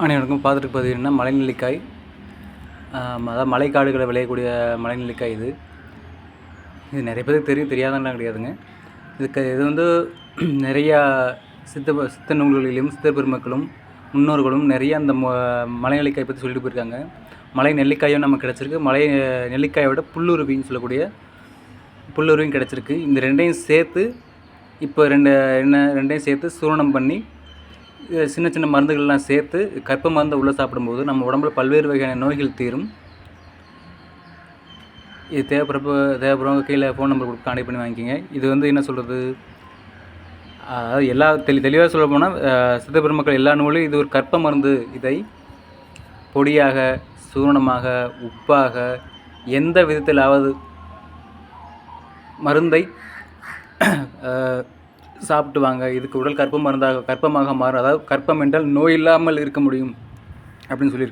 அனைவருக்கும் பார்த்துட்டு பார்த்தீங்கன்னா மலைநெல்லிக்காய் அதாவது மலைக்காடுகளை விளையக்கூடிய மலைநெல்லிக்காய் இது. இது நிறைய பேருக்கு தெரியும் தெரியாதெல்லாம் கிடையாதுங்க. இதுக்கு இது வந்து நிறையா சித்த சித்த நூல்களிலும் சித்த பெருமக்களும் முன்னோர்களும் நிறைய அந்த ம மலைநெல்லிக்காய் பற்றி சொல்லிட்டு போயிருக்காங்க. மலை நெல்லிக்காயும் நமக்கு கிடச்சிருக்கு. மலை நெல்லிக்காயோட புல்லுருவின்னு சொல்லக்கூடிய புல்லுருவியும் கிடச்சிருக்கு. இந்த ரெண்டையும் சேர்த்து இப்போ ரெண்டு என்ன ரெண்டையும் சேர்த்து சூரணம் பண்ணி சின்ன சின்ன மருந்துகள்லாம் சேர்த்து கற்ப மருந்தை உள்ளே சாப்பிடும்போது நம்ம உடம்புல பல்வேறு வகையான நோய்கள் தீரும். இது தேவைப்படுறப்ப தேவைப்படுறவங்க கீழே ஃபோன் நம்பர் கொடுத்து கான்டெக்ட் பண்ணி வாங்கிக்கோங்க. இது வந்து என்ன சொல்கிறது அதாவது எல்லா தெளி தெளிவாக சொல்ல போனால் சித்த பெருமக்கள் எல்லா நூலையும் இது ஒரு கற்ப மருந்து. இதை பொடியாக சூரணமாக உப்பாக எந்த விதத்திலாவது மருந்தை சாப்பிட்டு வாங்க இதுக்கு உடல் கற்பம் மருந்தாக கற்பமாக மாறும். அதாவது கற்பம் என்றால் நோய் இல்லாமல் இருக்க முடியும் அப்படின்னு சொல்லியிருக்கு